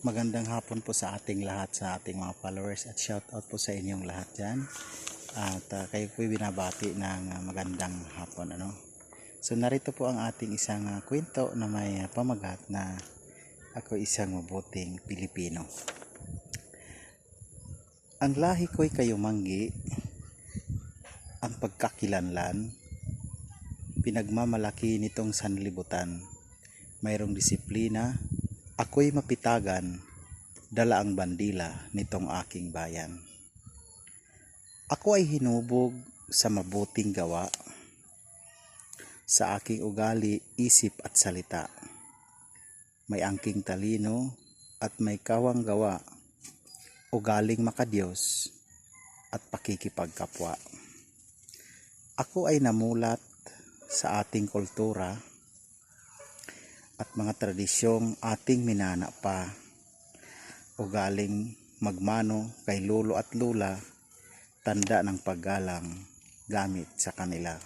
Magandang hapon po sa ating lahat, sa ating mga followers at shout out po sa inyong lahat dyan. At ah, kayo po binabati ng ah, magandang hapon. Ano? So narito po ang ating isang ah, kwento na may ah, pamagat na ako isang mabuting Pilipino. Ang lahi ko'y kayumanggi, ang pagkakilanlan, pinagmamalaki nitong sanlibutan. Mayroong disiplina, ako'y mapitagan, dala ang bandila nitong aking bayan. Ako ay hinubog sa mabuting gawa, sa aking ugali, isip at salita. May angking talino at may kawang gawa, ugaling makadiyos at pakikipagkapwa. Ako ay namulat sa ating kultura at mga tradisyong ating minana pa ugaling magmano kay lolo at lula tanda ng paggalang gamit sa kanila.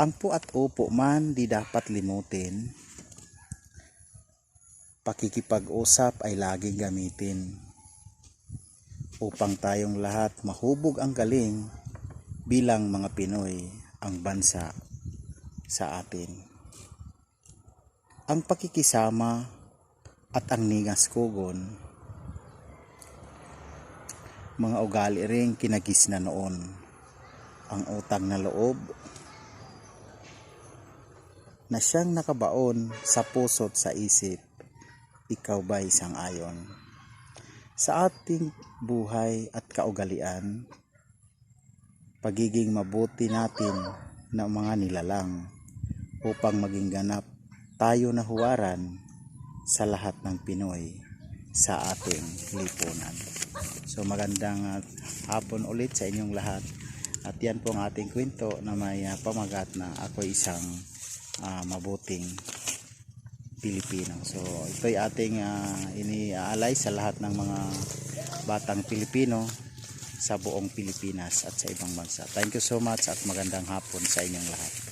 Ang po at upo man di dapat limutin. Pakikipag-usap ay laging gamitin upang tayong lahat mahubog ang galing bilang mga Pinoy ang bansa sa atin. Ang pakikisama at ang ningas kugon. Mga ugali ring kinagis na noon. Ang utang na loob na siyang nakabaon sa puso't sa isip. Ikaw ba'y isang ayon? Sa ating buhay at kaugalian pagiging mabuti natin na mga nilalang upang maging ganap tayo na huwaran sa lahat ng Pinoy sa ating lipunan. So magandang uh, hapon ulit sa inyong lahat. At yan po ang ating kwento na may uh, pamagat na ako isang uh, mabuting Pilipino. So ito'y ating uh, iniaalay sa lahat ng mga batang Pilipino sa buong Pilipinas at sa ibang bansa. Thank you so much at magandang hapon sa inyong lahat.